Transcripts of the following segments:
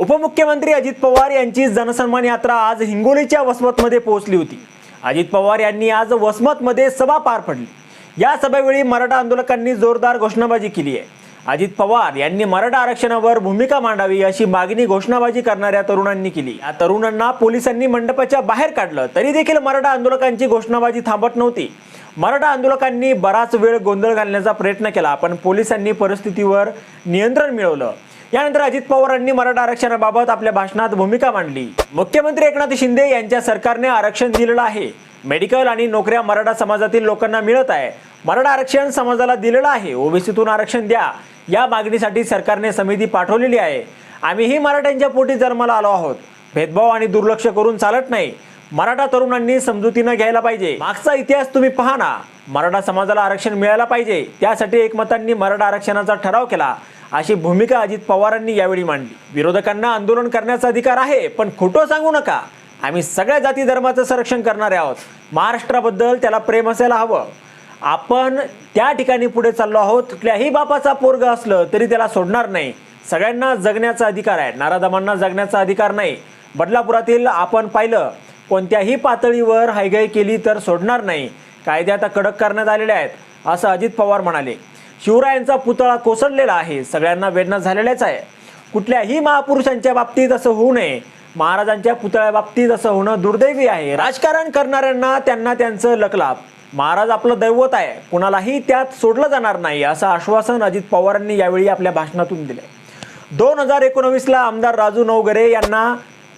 उपमुख्यमंत्री अजित पवार यांची जनसन्मान यात्रा आज हिंगोलीच्या वसमतमध्ये पोहोचली होती. अजित पवार यांनी आज वसमतमध्ये सभा पार पडली. या सभेवेळी मराठा आंदोलकांनी जोरदार घोषणाबाजी केली आहे. अजित पवार यांनी मराठा आरक्षणावर भूमिका मांडावी अशी मागणी घोषणाबाजी करणाऱ्या तरुणांनी केली. या तरुणांना पोलिसांनी मंडपाच्या बाहेर काढलं तरी देखील मराठा आंदोलकांची घोषणाबाजी थांबत नव्हती. मराठा आंदोलकांनी बराच वेळ गोंधळ घालण्याचा प्रयत्न केला पण पोलिसांनी परिस्थितीवर नियंत्रण मिळवलं. यानंतर अजित पवारांनी मराठा आरक्षणाबाबत आपल्या भाषणात भूमिका मांडली. मुख्यमंत्री एकनाथ शिंदे यांच्या सरकारने आरक्षण दिलेलं आहे. मेडिकल आणि नोकऱ्या मराठा समाजातील लोकांना मिळत आहे. मराठा आरक्षण समाजाला दिलेलं आहे. ओबीसीतून आरक्षण द्या. या मागणीसाठी सरकारने समिती पाठवलेली आहे. आम्हीही मराठ्यांच्या पोटी जन्माला आलो आहोत. भेदभाव आणि दुर्लक्ष करून चालत नाही. मराठा तरुणांनी समजुतीनं घ्यायला पाहिजे. मागचा इतिहास तुम्ही पहा ना. मराठा समाजाला आरक्षण मिळायला पाहिजे. त्यासाठी एकमतांनी मराठा आरक्षणाचा ठराव केला. अशी भूमिका अजित पवारांनी यावेळी मांडली. विरोधकांना आंदोलन करण्याचा अधिकार आहे पण खोटं सांगू नका. आम्ही सगळ्या जाती धर्माचं संरक्षण करणारे आहोत. महाराष्ट्राबद्दल त्याला प्रेम असायला हवं. आपण त्या ठिकाणी पुढे चाललो आहोत. कुठल्याही बापाचा पोरग असलं तरी त्याला सोडणार नाही. सगळ्यांना जगण्याचा अधिकार आहे. नारादमांना जगण्याचा अधिकार नाही. बदलापुरातील आपण पाहिलं कोणत्याही पातळीवर हायगाई केली तर सोडणार नाही. कायदे आता कडक करण्यात आलेले आहेत असं अजित पवार म्हणाले. शिवरायांचा पुतळा कोसळलेला आहे सगळ्यांना वेदना झालेल्याच आहे. कुठल्याही महापुरुषांच्या बाबतीत असं होऊ नये. महाराजांच्या पुतळ्याबाबतीत असं होणं दुर्दैवी आहे. राजकारण करणाऱ्यांना त्यांना त्यांचं लकलाप. महाराज आपलं दैवत आहे कुणालाही त्यात सोडलं जाणार नाही असं आश्वासन अजित पवारांनी यावेळी आपल्या भाषणातून दिलंय. दोन हजार एकोणवीसला आमदार राजू नवगरे यांना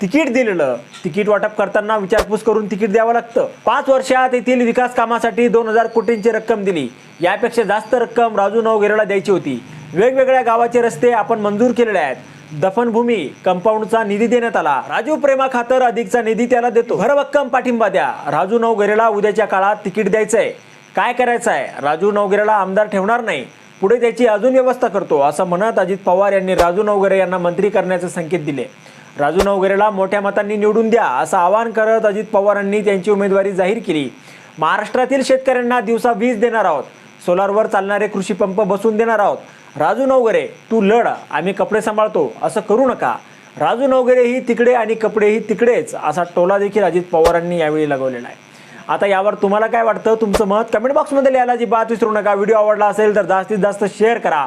तिकीट दिलेलं. तिकीट वाटप करताना विचारपूस करून तिकीट द्यावं लागतं. पाच वर्षात येथील विकास कामासाठी दोन हजार कोटींची रक्कम दिली. यापेक्षा जास्त रक्कम राजू नवगेरेला द्यायची होती. वेगवेगळ्या गावाचे रस्ते आपण मंजूर केलेले आहेत. दफनभूमी कंपाऊंडचा निधी देण्यात आला. राजू प्रेमा खातर अधिकचा निधी त्याला देतो. भरभक्कम पाठिंबा द्या. राजू नवगेरेला उद्याच्या काळात तिकीट द्यायचंय. काय करायचं आहे राजू नवगेरेला आमदार ठेवणार नाही. पुढे त्याची अजून व्यवस्था करतो असं म्हणत अजित पवार यांनी राजू नवगरे यांना मंत्री करण्याचे संकेत दिले. राजू नवगरेला मोठ्या मतांनी निवडून द्या असं आवाहन करत अजित पवारांनी त्यांची उमेदवारी जाहीर केली. महाराष्ट्रातील शेतकऱ्यांना दिवसा वीज देणार आहोत. सोलारवर चालणारे कृषी पंप बसवून देणार आहोत. राजू नवगरे तू लढ आम्ही कपडे सांभाळतो असं करू नका. राजू नवगरे ही तिकडे आणि कपडेही तिकडेच असा टोला देखील अजित पवारांनी यावेळी लगवलेला आहे. आता यावर तुम्हाला काय वाटतं? तुमचं मत कमेंट बॉक्समध्ये लिहायला अजिबात विसरू नका. व्हिडिओ आवडला असेल तर जास्तीत जास्त शेअर करा.